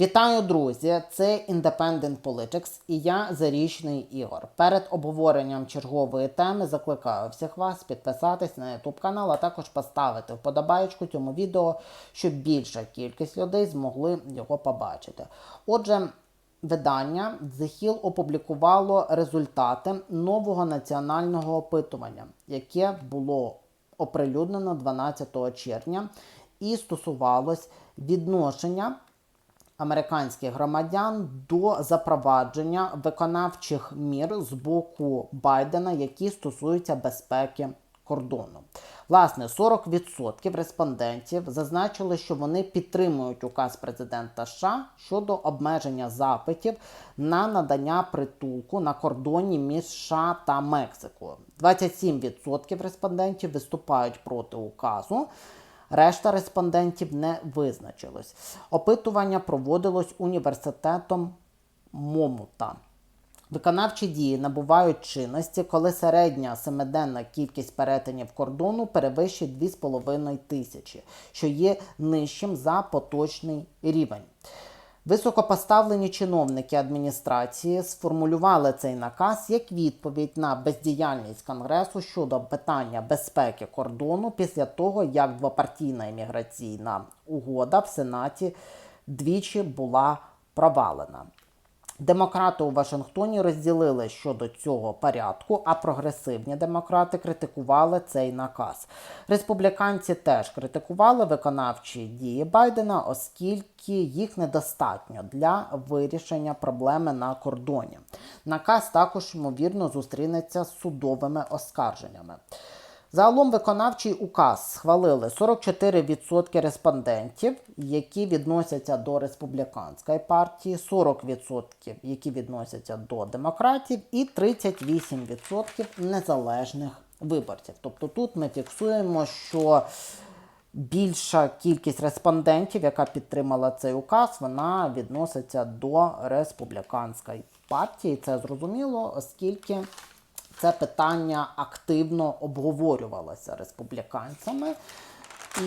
Вітаю, друзі! Це Independent Politics і я Зарічний Ігор. Перед обговоренням чергової теми закликаю всіх вас підписатись на YouTube канал, а також поставити вподобаєчку цьому відео, щоб більша кількість людей змогли його побачити. Отже, видання The Hill опублікувало результати нового національного опитування, яке було оприлюднено 12 червня і стосувалось відношення американських громадян до запровадження виконавчих мір з боку Байдена, які стосуються безпеки кордону. Власне, 40% респондентів зазначили, що вони підтримують указ президента США щодо обмеження запитів на надання притулку на кордоні між США та Мексикою. 27% респондентів виступають проти указу. Решта респондентів не визначилось. Опитування проводилось університетом Момута. Виконавчі дії набувають чинності, коли середня семиденна кількість перетинів кордону перевищить 2,5 тисячі, що є нижчим за поточний рівень. Високопоставлені чиновники адміністрації сформулювали цей наказ як відповідь на бездіяльність Конгресу щодо питання безпеки кордону після того, як двопартійна імміграційна угода в Сенаті двічі була провалена. Демократи у Вашингтоні розділили щодо цього порядку, а прогресивні демократи критикували цей наказ. Республіканці теж критикували виконавчі дії Байдена, оскільки їх недостатньо для вирішення проблеми на кордоні. Наказ також ймовірно зустрінеться з судовими оскарженнями. Загалом виконавчий указ схвалили 44% респондентів, які відносяться до республіканської партії, 40% які відносяться до демократів, і 38% незалежних виборців. Тобто тут ми фіксуємо, що більша кількість респондентів, яка підтримала цей указ, вона відноситься до республіканської партії. Це зрозуміло, оскільки це питання активно обговорювалося республіканцями,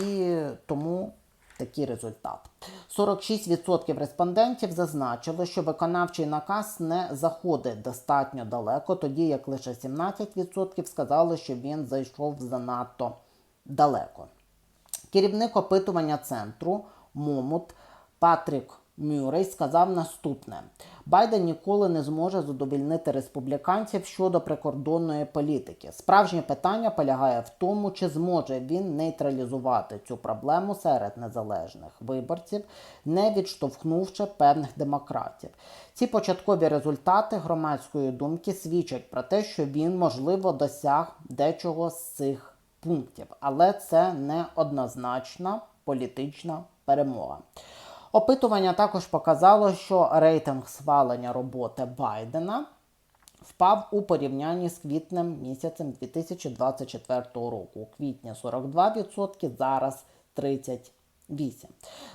і тому такий результат. 46% респондентів зазначили, що виконавчий наказ не заходить достатньо далеко, тоді як лише 17% сказали, що він зайшов занадто далеко. Керівник опитування центру Момут Патрік Мюррей сказав наступне: Байден ніколи не зможе задовільнити республіканців щодо прикордонної політики. Справжнє питання полягає в тому, чи зможе він нейтралізувати цю проблему серед незалежних виборців, не відштовхнувши певних демократів. Ці початкові результати громадської думки свідчать про те, що він можливо досяг дечого з цих пунктів, але це не однозначна політична перемога. Опитування також показало, що рейтинг схвалення роботи Байдена впав у порівнянні з квітнем місяцем 2024 року. У квітні 42%, зараз 38%.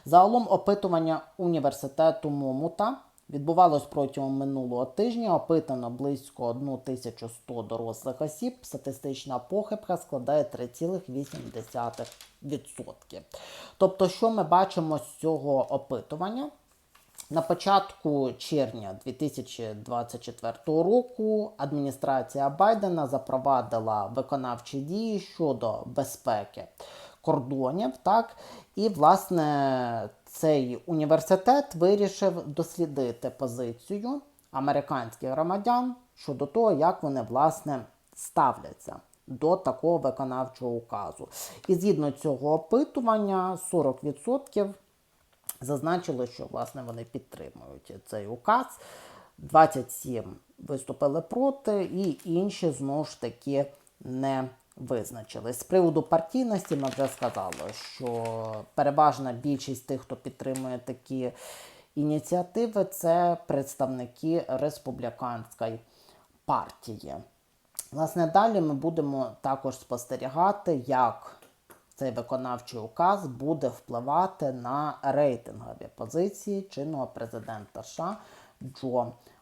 Загалом опитування університету Момута відбувалось протягом минулого тижня. Опитано близько 1100 дорослих осіб. Статистична похибка складає 3,8%. Тобто, що ми бачимо з цього опитування? На початку червня 2024 року адміністрація Байдена запровадила виконавчі дії щодо безпеки кордонів. Так? І, власне, цей університет вирішив дослідити позицію американських громадян щодо того, як вони власне ставляться до такого виконавчого указу. І згідно цього опитування, 40% зазначили, що власне вони підтримують цей указ. 27 виступили проти, і інші знову ж таки не визначились. З приводу партійності ми вже сказали, що переважна більшість тих, хто підтримує такі ініціативи, це представники республіканської партії. Власне, далі ми будемо також спостерігати, як цей виконавчий указ буде впливати на рейтингові позиції чинного президента США Джо